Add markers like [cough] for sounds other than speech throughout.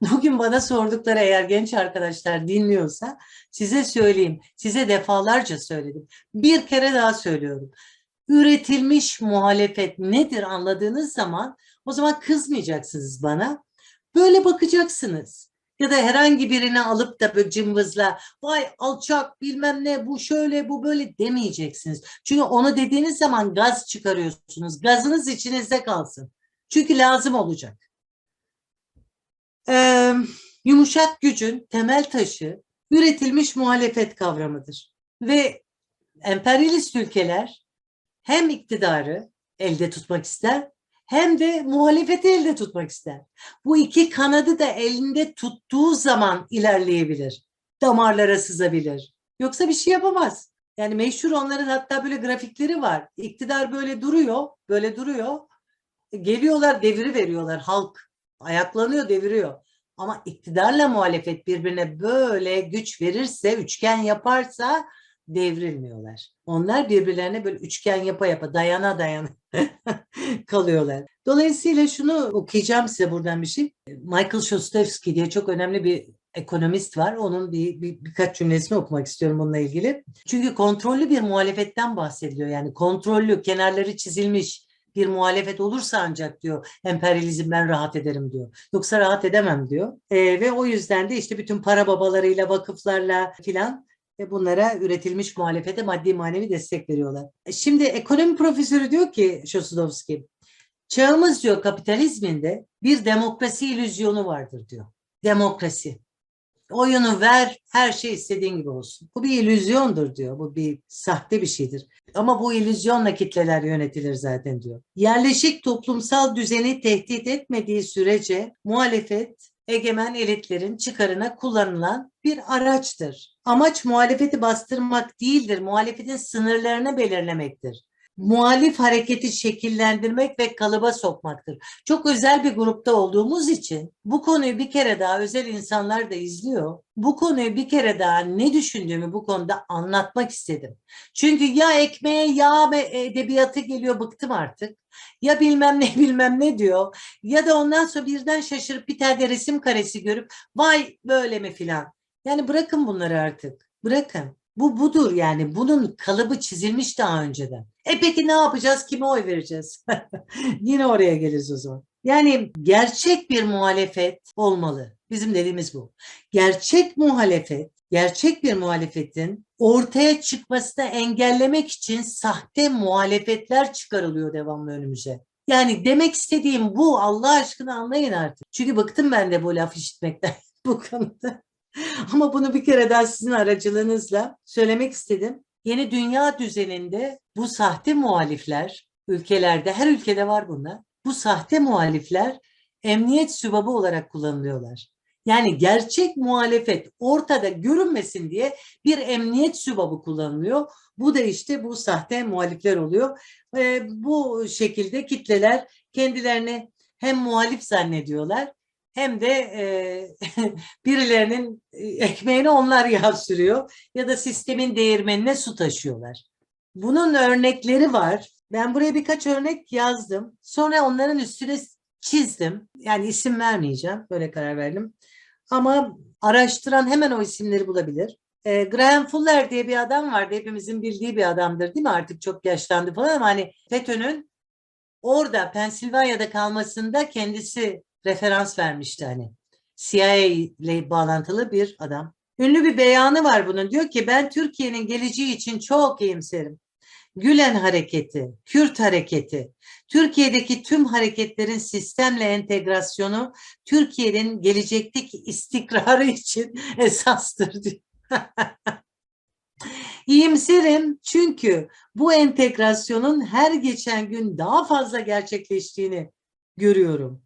[laughs] Bugün bana sordukları eğer genç arkadaşlar dinliyorsa size söyleyeyim. Size defalarca söyledim. Bir kere daha söylüyorum. Üretilmiş muhalefet nedir anladığınız zaman o zaman kızmayacaksınız bana. Böyle bakacaksınız. Ya da herhangi birini alıp da böyle cımbızla vay alçak bilmem ne bu şöyle bu böyle demeyeceksiniz. Çünkü onu dediğiniz zaman gaz çıkarıyorsunuz. Gazınız içinizde kalsın. Çünkü lazım olacak. Ee, yumuşak gücün temel taşı üretilmiş muhalefet kavramıdır. Ve emperyalist ülkeler hem iktidarı elde tutmak ister hem de muhalefeti elde tutmak ister. Bu iki kanadı da elinde tuttuğu zaman ilerleyebilir. Damarlara sızabilir. Yoksa bir şey yapamaz. Yani meşhur onların hatta böyle grafikleri var. İktidar böyle duruyor, böyle duruyor. Geliyorlar deviri veriyorlar halk. Ayaklanıyor, deviriyor. Ama iktidarla muhalefet birbirine böyle güç verirse, üçgen yaparsa devrilmiyorlar. Onlar birbirlerine böyle üçgen yapa yapa dayana dayana [laughs] kalıyorlar. Dolayısıyla şunu okuyacağım size buradan bir şey. Michael Shostovsky diye çok önemli bir ekonomist var. Onun bir, bir birkaç cümlesini okumak istiyorum bununla ilgili. Çünkü kontrollü bir muhalefetten bahsediliyor. Yani kontrollü, kenarları çizilmiş bir muhalefet olursa ancak diyor emperyalizmden rahat ederim diyor. Yoksa rahat edemem diyor. Ee, ve o yüzden de işte bütün para babalarıyla, vakıflarla filan ve bunlara üretilmiş muhalefete maddi manevi destek veriyorlar. E, Şimdi ekonomi profesörü diyor ki Şosudovski, çağımız diyor kapitalizminde bir demokrasi illüzyonu vardır diyor. Demokrasi. Oyunu ver, her şey istediğin gibi olsun. Bu bir illüzyondur diyor. Bu bir sahte bir şeydir. Ama bu illüzyonla kitleler yönetilir zaten diyor. Yerleşik toplumsal düzeni tehdit etmediği sürece muhalefet egemen elitlerin çıkarına kullanılan bir araçtır. Amaç muhalefeti bastırmak değildir, muhalefetin sınırlarını belirlemektir. Muhalif hareketi şekillendirmek ve kalıba sokmaktır. Çok özel bir grupta olduğumuz için bu konuyu bir kere daha özel insanlar da izliyor. Bu konuyu bir kere daha ne düşündüğümü bu konuda anlatmak istedim. Çünkü ya ekmeğe ve edebiyatı geliyor bıktım artık. Ya bilmem ne [laughs] bilmem ne diyor. Ya da ondan sonra birden şaşırıp bir tane resim karesi görüp vay böyle mi filan. Yani bırakın bunları artık. Bırakın. Bu budur yani. Bunun kalıbı çizilmiş daha önceden. E peki ne yapacağız? Kime oy vereceğiz? [laughs] Yine oraya geliriz o zaman. Yani gerçek bir muhalefet olmalı. Bizim dediğimiz bu. Gerçek muhalefet, gerçek bir muhalefetin ortaya çıkmasını engellemek için sahte muhalefetler çıkarılıyor devamlı önümüze. Yani demek istediğim bu Allah aşkına anlayın artık. Çünkü bıktım ben de bu laf işitmekten [laughs] bu konuda. [laughs] Ama bunu bir kere daha sizin aracılığınızla söylemek istedim. Yeni dünya düzeninde bu sahte muhalifler ülkelerde, her ülkede var bunlar. Bu sahte muhalifler emniyet sübabı olarak kullanılıyorlar. Yani gerçek muhalefet ortada görünmesin diye bir emniyet sübabı kullanılıyor. Bu da işte bu sahte muhalifler oluyor. Ee, bu şekilde kitleler kendilerini hem muhalif zannediyorlar hem de e, [laughs] birilerinin ekmeğine onlar yağ sürüyor ya da sistemin değirmenine su taşıyorlar. Bunun örnekleri var. Ben buraya birkaç örnek yazdım. Sonra onların üstüne çizdim. Yani isim vermeyeceğim. Böyle karar verdim. Ama araştıran hemen o isimleri bulabilir. E, Graham Fuller diye bir adam vardı. Hepimizin bildiği bir adamdır değil mi? Artık çok yaşlandı falan ama hani FETÖ'nün orada Pensilvanya'da kalmasında kendisi referans vermişti hani. CIA ile bağlantılı bir adam. Ünlü bir beyanı var bunun. Diyor ki ben Türkiye'nin geleceği için çok iyimserim. Gülen hareketi, Kürt hareketi, Türkiye'deki tüm hareketlerin sistemle entegrasyonu Türkiye'nin gelecekteki istikrarı için [laughs] esastır diyor. [laughs] İyimserim çünkü bu entegrasyonun her geçen gün daha fazla gerçekleştiğini görüyorum.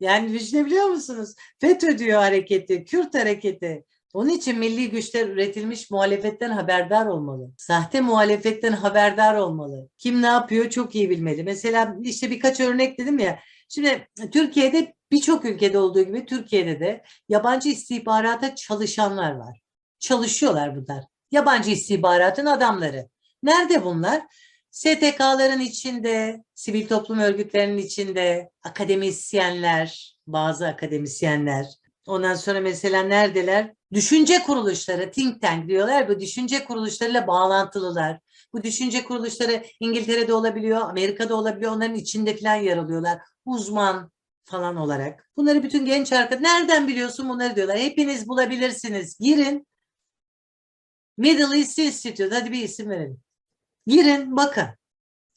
Yani düşünebiliyor musunuz? FETÖ diyor hareketi, Kürt hareketi. Onun için milli güçler üretilmiş muhalefetten haberdar olmalı. Sahte muhalefetten haberdar olmalı. Kim ne yapıyor çok iyi bilmeli. Mesela işte birkaç örnek dedim ya. Şimdi Türkiye'de birçok ülkede olduğu gibi Türkiye'de de yabancı istihbarata çalışanlar var. Çalışıyorlar bunlar. Yabancı istihbaratın adamları. Nerede bunlar? STK'ların içinde, sivil toplum örgütlerinin içinde, akademisyenler, bazı akademisyenler. Ondan sonra mesela neredeler? Düşünce kuruluşları, think tank diyorlar. Bu düşünce kuruluşlarıyla bağlantılılar. Bu düşünce kuruluşları İngiltere'de olabiliyor, Amerika'da olabiliyor. Onların içinde falan yer alıyorlar. Uzman falan olarak. Bunları bütün genç arkadaşlar nereden biliyorsun bunları diyorlar. Hepiniz bulabilirsiniz. Girin. Middle East Institute. Hadi bir isim verelim. Girin bakın.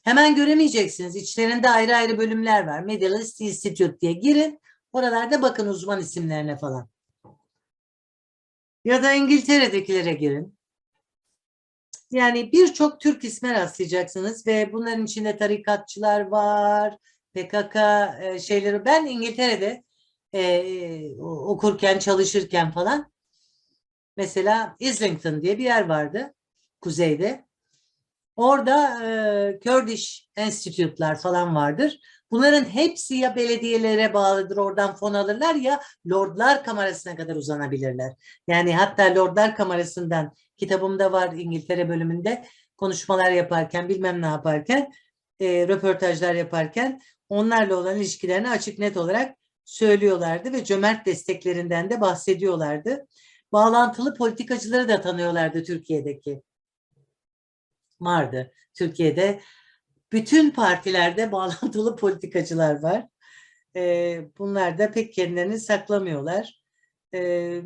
Hemen göremeyeceksiniz. İçlerinde ayrı ayrı bölümler var. Middle East Institute diye girin. Oralarda bakın uzman isimlerine falan. Ya da İngiltere'dekilere girin. Yani birçok Türk isme rastlayacaksınız ve bunların içinde tarikatçılar var, PKK e, şeyleri. Ben İngiltere'de e, okurken, çalışırken falan mesela Islington diye bir yer vardı kuzeyde. Orada e, Kurdish Institute'lar falan vardır. Bunların hepsi ya belediyelere bağlıdır, oradan fon alırlar ya Lordlar Kamerası'na kadar uzanabilirler. Yani hatta Lordlar Kamerası'ndan kitabımda var İngiltere bölümünde konuşmalar yaparken bilmem ne yaparken e, röportajlar yaparken onlarla olan ilişkilerini açık net olarak söylüyorlardı ve cömert desteklerinden de bahsediyorlardı. Bağlantılı politikacıları da tanıyorlardı Türkiye'deki. Vardı Türkiye'de. Bütün partilerde [laughs] bağlantılı politikacılar var. E, bunlar da pek kendilerini saklamıyorlar. E,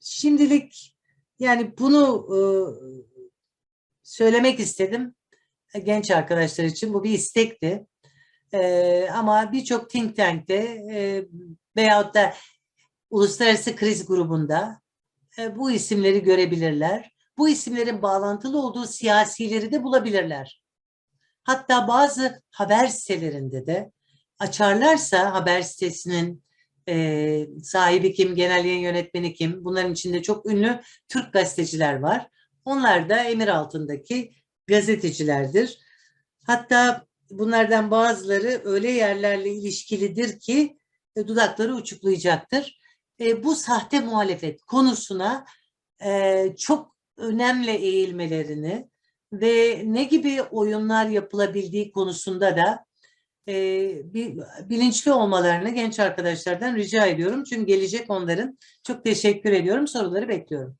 şimdilik yani bunu e, söylemek istedim genç arkadaşlar için. Bu bir istekti. E, ama birçok think tank'te e, veyahut da uluslararası kriz grubunda e, bu isimleri görebilirler. Bu isimlerin bağlantılı olduğu siyasileri de bulabilirler. Hatta bazı haber sitelerinde de açarlarsa haber sitesinin e, sahibi kim, genel yayın yönetmeni kim, bunların içinde çok ünlü Türk gazeteciler var. Onlar da emir altındaki gazetecilerdir. Hatta bunlardan bazıları öyle yerlerle ilişkilidir ki e, dudakları uçuklayacaktır. E, bu sahte muhalefet konusuna e, çok önemli eğilmelerini ve ne gibi oyunlar yapılabildiği konusunda da e, bilinçli olmalarını genç arkadaşlardan rica ediyorum. Çünkü gelecek onların. Çok teşekkür ediyorum. Soruları bekliyorum.